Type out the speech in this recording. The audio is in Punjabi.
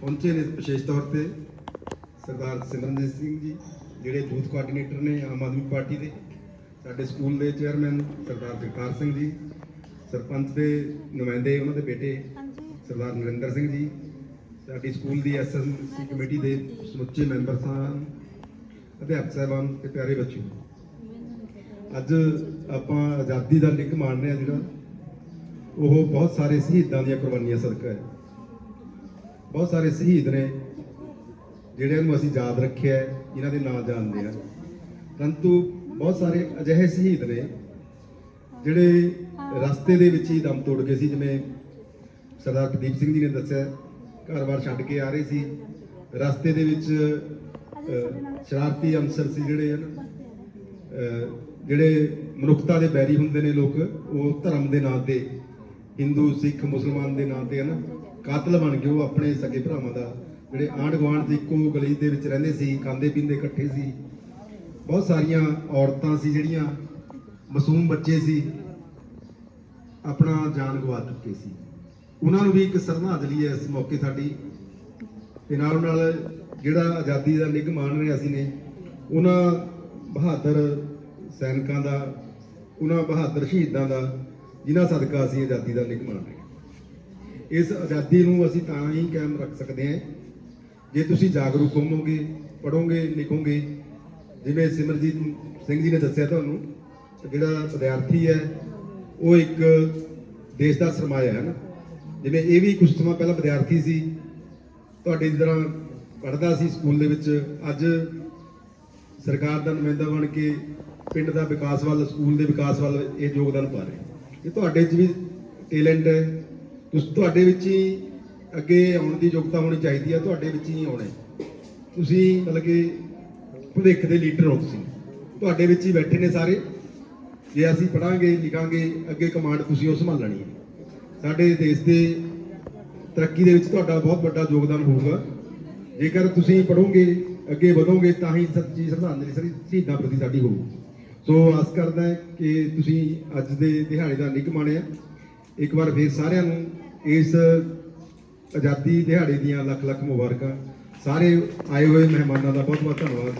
ਪਹੁੰਚੇ ਨੇ ਵਿਸ਼ੇਸ਼ ਤੌਰ ਤੇ ਸਰਦਾਰ ਸਿਮਰਨਜੀਤ ਸਿੰਘ ਜੀ ਜਿਹੜੇ ਯੂਥ ਕੋਆਰਡੀਨੇਟਰ ਨੇ ਆਮ ਆਦਮੀ ਪਾਰਟੀ ਦੇ। ਸਾਡੇ ਸਕੂਲ ਦੇ ਚੇਅਰਮੈਨ ਸਰਦਾਰ ਜਗਤਾਰ ਸਿੰਘ ਜੀ ਸਰਪੰਚ ਦੇ ਨੁਮਾਇੰਦੇ ਉਹਨਾਂ ਦੇ ਬੇਟੇ ਸਰਦਾਰ ਨਰਿੰਦਰ ਸਿੰਘ ਜੀ ਸਾਡੀ ਸਕੂਲ ਦੀ ਐਸਐਸਸੀ ਕਮੇਟੀ ਦੇ ਸਮੁੱਚੇ ਮੈਂਬਰ ਸਾਹਿਬਾਨ ਅਧਿਆਪਕ ਸਾਹਿਬਾਨ ਤੇ ਪਿਆਰੇ ਬੱਚਿਓ ਅੱਜ ਆਪਾਂ ਆਜ਼ਾਦੀ ਦਾ ਨਿੱਘ ਮਾਣ ਰਹੇ ਹਾਂ ਜਿਹੜਾ ਉਹ ਬਹੁਤ ਸਾਰੇ ਸ਼ਹੀਦਾਂ ਦੀਆਂ ਕੁਰਬਾਨੀਆਂ ਸਦਕਾ ਹੈ। ਬਹੁਤ ਸਾਰੇ ਸ਼ਹੀਦ ਨੇ ਜਿਹੜਿਆਂ ਨੂੰ ਅਸੀਂ ਯਾਦ ਰੱਖਿਆ ਹੈ, ਜਿਨ੍ਹਾਂ ਦੇ ਨਾਂ ਜਾਣਦੇ ਹਾਂ। ਪਰੰਤੂ ਬਹੁਤ ਸਾਰੇ ਅਜਿਹੇ ਸ਼ਹੀਦ ਨੇ ਜਿਹੜੇ ਰਸਤੇ ਦੇ ਵਿੱਚ ਹੀ ਦਮ ਤੋੜ ਗਏ ਸੀ ਜਿਵੇਂ ਸਰਦਾਰ ਪ੍ਰਦੀਪ ਸਿੰਘ ਜੀ ਨੇ ਦੱਸਿਆ ਘਰ-ਬਾਰ ਛੱਡ ਕੇ ਆ ਰਹੇ ਸੀ। ਰਸਤੇ ਦੇ ਵਿੱਚ ਸ਼ਰਾਰਤੀ ਅਨਸਰ ਸੀ ਜਿਹੜੇ ਹਨ ਅਹ, ਜਿਹੜੇ ਮਨੁੱਖਤਾ ਦੇ ਬੈਰੀ ਹੁੰਦੇ ਨੇ ਲੋਕ ਉਹ ਧਰਮ ਦੇ ਨਾਂ ਤੇ ਹਿੰਦੂ ਸਿੱਖ ਮੁਸਲਮਾਨ ਦੇ ਨਾਂ ਤੇ ਹਨ। ਕਾਤਲ ਬਣ ਕੇ ਉਹ ਆਪਣੇ ਸਕੇ ਭਰਾਵਾਂ ਦਾ, ਜਿਹੜੇ ਆਂਢ ਗੁਆਂਢ ਦੀ ਇੱਕੋ ਗਲੀ ਦੇ ਵਿੱਚ ਰਹਿੰਦੇ ਸੀ ਖਾਂਦੇ ਪੀਂਦੇ ਇਕੱਠੇ ਸੀ। ਬਹੁਤ ਸਾਰੀਆਂ ਔਰਤਾਂ ਸੀ ਜਿਹੜੀਆਂ ਮਾਸੂਮ ਬੱਚੇ ਸੀ, ਆਪਣਾ ਜਾਨ ਗਵਾ ਚੁੱਕੇ ਸੀ। ਉਹਨਾਂ ਨੂੰ ਵੀ ਇੱਕ ਸ਼ਰਧਾਂਜਲੀ ਹੈ ਇਸ ਮੌਕੇ ਸਾਡੀ। ਤੇ ਨਾਲ ਨਾਲ ਜਿਹੜਾ ਆਜ਼ਾਦੀ ਦਾ ਨਿੱਘ ਮਾਣ ਰਿਹਾ ਸੀ ਨੇ, ਉਹਨਾਂ ਬਹਾਦਰ ਸੈਨਿਕਾਂ ਦਾ, ਉਹਨਾਂ ਬਹਾਦਰ ਸ਼ਹੀਦਾਂ ਦਾ, ਜਿਨ੍ਹਾਂ ਸਦਕਾ ਅਸੀਂ ਆਜ਼ਾਦੀ ਦਾ ਨਿੱਘ ਮਾਣ ਰਹੇ ਇਸ ਆਜ਼ਾਦੀ ਨੂੰ ਅਸੀਂ ਤਾਂ ਹੀ ਕਾਇਮ ਰੱਖ ਸਕਦੇ ਹਾਂ। ਜੇ ਤੁਸੀਂ ਜਾਗਰੂਕ ਹੋਵੋਗੇ ਪੜੋਗੇ ਲਿਖੋਗੇ, ਜਿਵੇਂ ਸਿਮਰਜੀਤ ਸਿੰਘ ਜੀ ਨੇ ਦੱਸਿਆ ਤੁਹਾਨੂੰ ਜਿਹੜਾ ਵਿਦਿਆਰਥੀ ਹੈ, ਉਹ ਇੱਕ ਦੇਸ਼ ਦਾ ਸਰਮਾਇਆ ਹੈ ਨਾ। ਜਿਵੇਂ ਇਹ ਵੀ ਕੁਝ ਸਮਾਂ ਪਹਿਲਾਂ ਵਿਦਿਆਰਥੀ ਸੀ, ਤੁਹਾਡੇ ਦੀ ਤਰ੍ਹਾਂ ਪੜ੍ਹਦਾ ਸੀ ਸਕੂਲ ਦੇ ਵਿੱਚ, ਅੱਜ ਸਰਕਾਰ ਦਾ ਨੁਮਾਇੰਦਾ ਬਣ ਕੇ ਪਿੰਡ ਦਾ ਵਿਕਾਸ ਵੱਲ, ਸਕੂਲ ਦੇ ਵਿਕਾਸ ਵੱਲ ਇਹ ਯੋਗਦਾਨ ਪਾ ਰਹੇ। ਇਹ ਤੁਹਾਡੇ 'ਚ ਵੀ ਟੈਲੈਂਟ ਹੈ ਤੁਸੀਂ, ਤੁਹਾਡੇ ਵਿੱਚ ਹੀ ਅੱਗੇ ਆਉਣ ਦੀ ਯੋਗਤਾ ਹੋਣੀ ਚਾਹੀਦੀ ਹੈ ਤੁਹਾਡੇ ਵਿੱਚ ਹੀ ਆਉਣਾ ਤੁਸੀਂ ਮਤਲਬ ਕਿ ਭਵਿੱਖ ਦੇ ਲੀਡਰ ਹੋ ਤੁਸੀਂ। ਤੁਹਾਡੇ ਵਿੱਚ ਹੀ ਬੈਠੇ ਨੇ ਸਾਰੇ। ਜੇ ਅਸੀਂ ਪੜਾਂਗੇ ਲਿਖਾਂਗੇ, ਅੱਗੇ ਕਮਾਂਡ ਤੁਸੀਂ ਉਹ ਸੰਭਾਲਣੀ ਹੈ। ਸਾਡੇ ਦੇਸ਼ ਦੇ ਤਰੱਕੀ ਦੇ ਵਿੱਚ ਤੁਹਾਡਾ ਬਹੁਤ ਵੱਡਾ ਯੋਗਦਾਨ ਹੋਊਗਾ। ਜੇਕਰ ਤੁਸੀਂ ਪੜੋਗੇ ਅੱਗੇ ਵਧੋਗੇ, ਤਾਂ ਹੀ ਸੱਚੀ ਸ਼ਰਧਾਂਜਲੀ ਸਾਡੀ ਸ਼ਹੀਦਾਂ ਪ੍ਰਤੀ ਸਾਡੀ ਹੋਊ ਸੋ ਆਸ ਕਰਦਾ ਕਿ ਤੁਸੀਂ ਅੱਜ ਦੇ ਦਿਹਾੜੇ ਦਾ ਨਿੱਘ ਮਾਣਿਆ। ਇੱਕ ਵਾਰ ਫੇਰ ਸਾਰਿਆਂ ਨੂੰ ਇਸ ਆਜ਼ਾਦੀ ਦਿਹਾੜੇ ਦੀਆਂ ਲੱਖ ਲੱਖ ਮੁਬਾਰਕਾਂ। ਸਾਰੇ ਆਏ ਹੋਏ ਮਹਿਮਾਨਾਂ ਦਾ ਬਹੁਤ ਬਹੁਤ ਧੰਨਵਾਦ